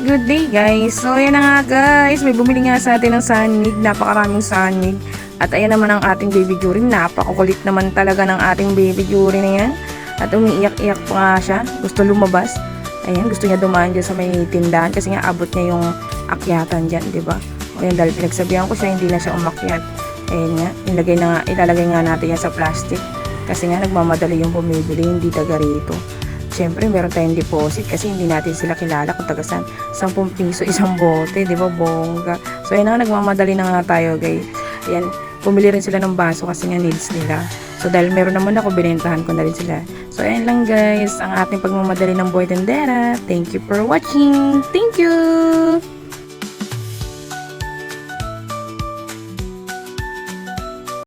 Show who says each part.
Speaker 1: good day guys. So ayan nga guys, may bumili nga sa atin ng sanig, napakaraming sanig. At ayan naman ang ating baby Jurin, napakakulit naman talaga ng ating baby Jurin na yan. At umiiyak-iyak pa nga siya, gusto lumabas. Ayan, gusto niya dumaan dyan sa may tindahan kasi nga abot niya yung akyatan dyan, di ba? O yan, dahil pinagsabihan ko siya, hindi na siya umakyat. Ayan nga, ilagay na ilalagay nga natin yan sa plastic. Kasi nga nagmamadali yung bumibili, hindi taga rito. Siyempre, meron tayong deposit kasi hindi natin sila kilala kung taga saan. 10 piso isang bote, di ba? Bongga. So, ayun na, nagmamadali na nga tayo, guys. Ayan, bumili rin sila ng baso kasi nga needs nila. So, dahil meron naman ako, binentahan ko na rin sila. So, ayan lang, guys. Ang ating pagmamadali ng boy tendera. Thank you for watching. Thank you!